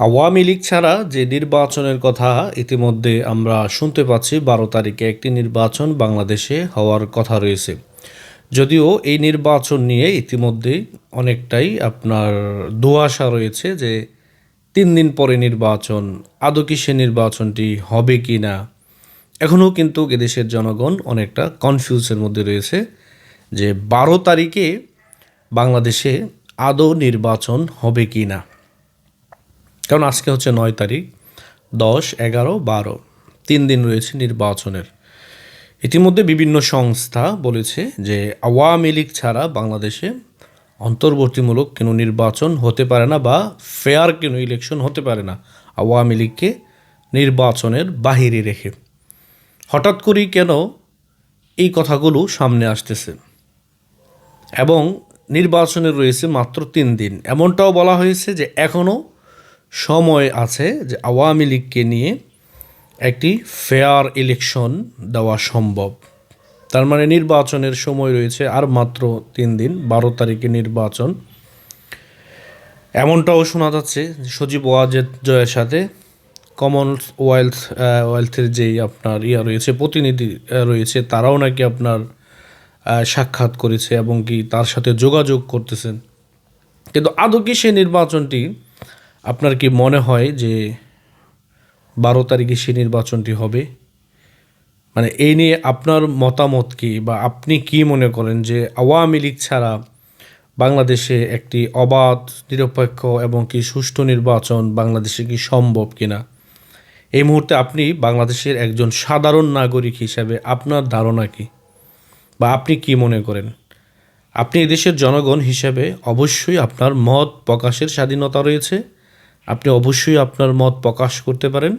আওয়ামী লীগ ছাড়া যে নির্বাচনের কথা ইতিমধ্যে আমরা শুনতে পাচ্ছি, বারো তারিখে একটি নির্বাচন বাংলাদেশে হওয়ার কথা রয়েছে। যদিও এই নির্বাচন নিয়ে ইতিমধ্যে অনেকটাই আপনার দুয়াশা রয়েছে যে তিন দিন পরে নির্বাচন, আদৌ কি সে নির্বাচনটি হবে কি না, এখনও কিন্তু এদেশের জনগণ অনেকটা কনফিউজের মধ্যে রয়েছে যে বারো তারিখে বাংলাদেশে আদৌ নির্বাচন হবে কি না। কারণ আজকে হচ্ছে নয় তারিখ, দশ, এগারো, বারো। তিন দিন রয়েছে নির্বাচনের। ইতিমধ্যে বিভিন্ন সংস্থা বলেছে যে আওয়ামী লীগ ছাড়া বাংলাদেশে অন্তর্বর্তীমূলক কোনো নির্বাচন হতে পারে না বা ফেয়ার কোনো ইলেকশন হতে পারে না আওয়ামী লীগকে নির্বাচনের বাহিরে রেখে। হঠাৎ করেই কেন এই কথাগুলো সামনে আসতেছে? এবং নির্বাচনের রয়েছে মাত্র তিন দিন। এমনটাও বলা হয়েছে যে এখনও সময় আছে যে আওয়ামী লীগকে নিয়ে একটি ফেয়ার ইলেকশন দেওয়া সম্ভব। তার মানে নির্বাচনের সময় রয়েছে আর মাত্র তিন দিন, বারো তারিখে নির্বাচন। এমনটাও শোনা যাচ্ছে সজীব ওয়াজেদ জয়ের সাথে কমনওয়েলথ ওয়েলথ ওয়েলথের যেই আপনার ইয়া রয়েছে, প্রতিনিধি রয়েছে, তারাও নাকি আপনার সাক্ষাৎ করেছে এবং কি তার সাথে যোগাযোগ করতেছেন। কিন্তু আদৌ কি সেই নির্বাচনটি আপনার কি মনে হয় যে বারো তারিখে সেই নির্বাচনটি হবে? মানে এই নিয়ে আপনার মতামত কি বা আপনি কি মনে করেন যে আওয়ামী লীগ ছাড়া বাংলাদেশে একটি অবাধ, নিরপেক্ষ এবং কি সুষ্ঠু নির্বাচন বাংলাদেশে কি সম্ভব কিনা? এই মুহূর্তে আপনি বাংলাদেশের একজন সাধারণ নাগরিক হিসাবে আপনার ধারণা কি? বা আপনি কি মনে করেন? আপনি এদেশের জনগণ হিসেবে অবশ্যই আপনার মত প্রকাশের স্বাধীনতা রয়েছে। আপনি অবশ্যই আপনার মত প্রকাশ করতে পারেন।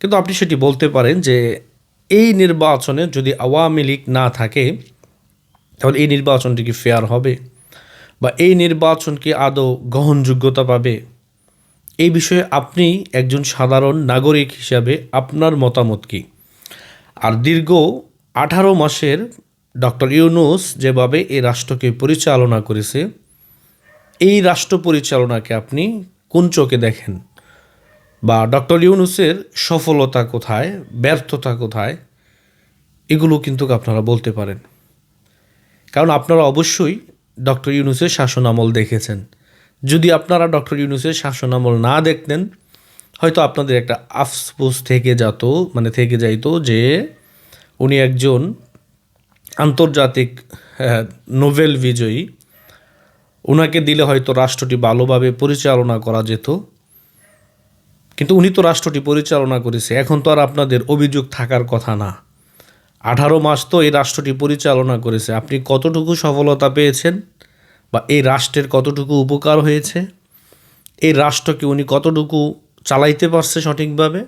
কিন্তু আপনি সেটি বলতে পারেন যে, এই নির্বাচনে যদি আওয়ামী লীগ না থাকে, তাহলে এই নির্বাচনটি কি ফেয়ার হবে? বা এই নির্বাচন কি আদৌ গ্রহণযোগ্যতা পাবে? এই বিষয়ে আপনি একজন সাধারণ নাগরিক হিসাবে আপনার মতামত কি? আর দীর্ঘ আঠারো মাসের ডক্টর ইউনুস যেভাবে এই রাষ্ট্রকে পরিচালনা করেছে, এই রাষ্ট্র পরিচালনাকে আপনি কোন চোখে দেখেন? বা ডক্টর ইউনুসের সফলতা কোথায়? ব্যর্থতা কোথায়? এগুলো কিন্তু আপনারা বলতে পারেন। কারণ আপনারা অবশ্যই ডক্টর ইউনুসের শাসনামল দেখেছেন। যদি আপনারা ডক্টর ইউনুসের শাসনামল না দেখতেন, হয়তো আপনাদের একটা আফসোস থেকে যেত মানে থেকে যাইতো যে উনি একজন আন্তর্জাতিক নোবেল বিজয়ী ওনাকে দিলে হয়তো রাষ্ট্রটি ভালোভাবে পরিচালনা করা যেত। কিন্তু উনি তো রাষ্ট্রটি পরিচালনা করেছে। এখন তো আর আপনাদের অভিযোগ থাকার কথা না। আঠারো মাস তো এই রাষ্ট্রটি পরিচালনা করেছে। আপনি কতটুকু সফলতা পেয়েছেন? বা এই রাষ্ট্রের কতটুকু উপকার হয়েছে? এই রাষ্ট্রকে উনি কতটুকু চালাইতে পারছে সঠিকভাবে?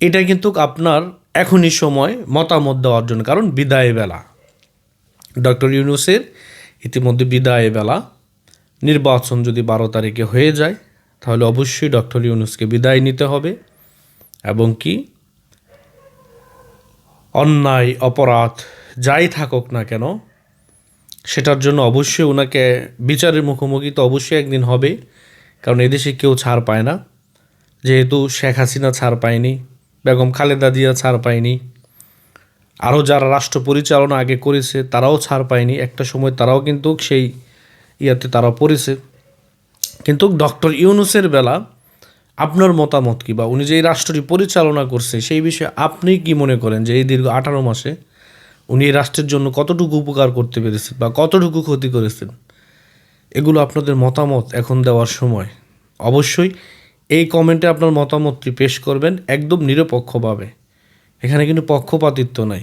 এটা কিন্তু আপনার এখনই সময় মতামত দেওয়ার জন্য। কারণ বিদায় বেলা ডক্টর ইউনুসের ইতিমধ্যে বিদায় বেলা নির্বাচন যদি বারো তারিখে হয়ে যায়, তাহলে অবশ্যই ডক্টর ইউনুসকে বিদায় নিতে হবে এবং কি অন্যায়, অপরাধ যাই থাকুক না কেন, সেটার জন্য অবশ্যই ওনাকে বিচারের মুখোমুখি তো অবশ্যই একদিন হবে, কারণ এদেশে কেউ ছাড় পায় না। যেহেতু শেখ হাসিনা ছাড় পায়নি, বেগম খালেদা দিয়া ছাড় পায়নি আরও যারা রাষ্ট্র পরিচালনা আগে করেছে, তারাও ছাড় পায়নি। একটা সময় তারাও কিন্তু সেই ইয়াতে তারা পড়েছে। কিন্তু ডক্টর ইউনুসের বেলা আপনার মতামত কি? বা উনি যে এই রাষ্ট্রটি পরিচালনা করছে, সেই বিষয়ে আপনি কি মনে করেন যে এই দীর্ঘ আঠারো মাসে উনি এই রাষ্ট্রের জন্য কতটুকু উপকার করতে পেরেছেন বা কতটুকু ক্ষতি করেছেন? এগুলো আপনাদের মতামত এখন দেওয়ার সময়। অবশ্যই এই কমেন্টে আপনার মতামতটি পেশ করবেন একদম নিরপেক্ষভাবে। এখানে কিন্তু পক্ষপাতিত্ব নাই।